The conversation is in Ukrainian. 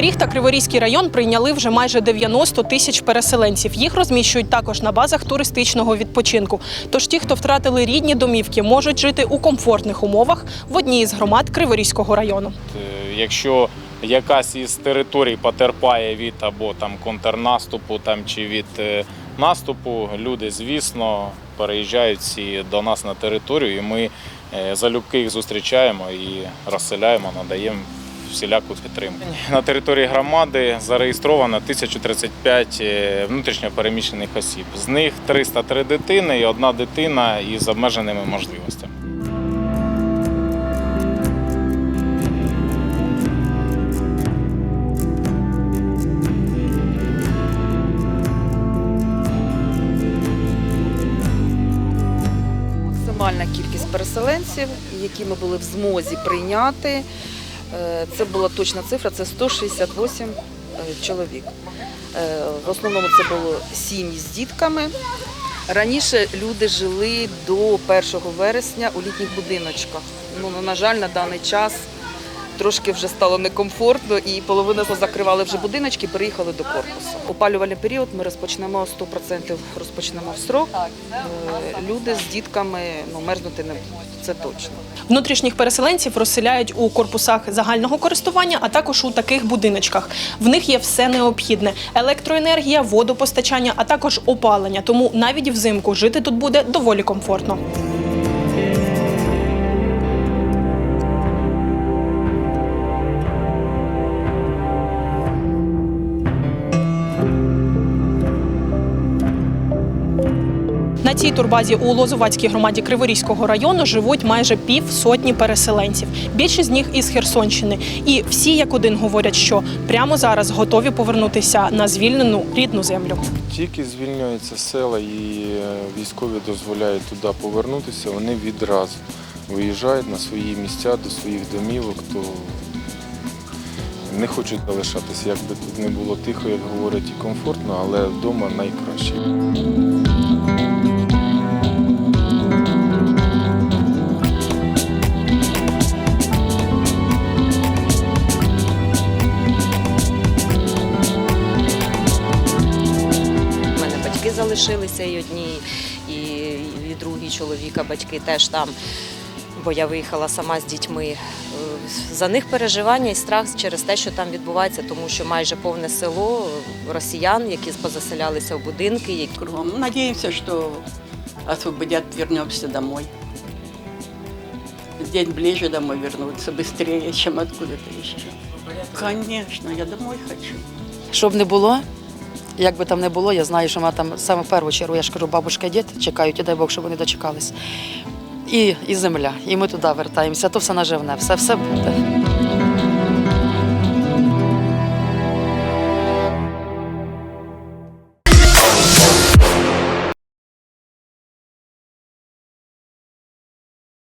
Ріг та Криворізький район прийняли вже майже 90 тисяч переселенців. Їх розміщують також на базах туристичного відпочинку. Тож ті, хто втратили рідні домівки, можуть жити у комфортних умовах в одній із громад Криворізького району. Е, Якщо якась із територій потерпає від або там контрнаступу, там чи від е, наступу, люди, звісно, переїжджають всі до нас на територію, і ми е, залюбки їх зустрічаємо і розселяємо, надаємо всіляку підтримку. На території громади зареєстровано 1035 е, внутрішньо переміщених осіб. З них 303 дитини і одна дитина із обмеженими можливостями. Максимальна кількість переселенців, які ми були в змозі прийняти, це була точна цифра, це 168 е, чоловік. Е, В основному це було сім'ї з дітками. Раніше люди жили до 1 вересня у літніх будиночках. Ну, на жаль, на даний час трошки вже стало некомфортно і половина закривали вже будиночки, переїхали до корпусу. Опалювальний період ми розпочнемо 100% розпочнемо в срок. Е, Люди з дітками ну, мерзнути не будуть, це точно. Внутрішніх переселенців розселяють у корпусах загального користування, а також у таких будиночках. В них є все необхідне: електроенергія, водопостачання, а також опалення. Тому навіть взимку жити тут буде доволі комфортно. На цій турбазі у Лозувацькій громаді Криворізького району живуть майже пів сотні переселенців. Більшість з них із Херсонщини. І всі як один говорять, що прямо зараз готові повернутися на звільнену рідну землю. Тільки звільняються села і е, військові дозволяють туди повернутися, вони відразу виїжджають на свої місця до своїх домівок, то не хочуть залишатися. Як би тут не було тихо, як говорять, і комфортно, але вдома найкраще. Залишилися і одні, і, і другі чоловіка, батьки теж там, бо я виїхала сама з дітьми. Е, За них переживання і страх через те, що там відбувається, тому що майже повне село е, росіян, які позаселялися в будинки, які кругом. Ну, Надеемся, что освободят, вернемся домой. Здесь ближе домой вернуться, быстрее, чем откуда-то еще. Конечно, я домой хочу. Щоб не було, як би там не було, я знаю, що вона там саме в першу чергу, я ж кажу, бабушка і дід чекають, і дай Бог, щоб вони дочекались. І, і земля, і ми туди вертаємося, то все наживне, все, все буде.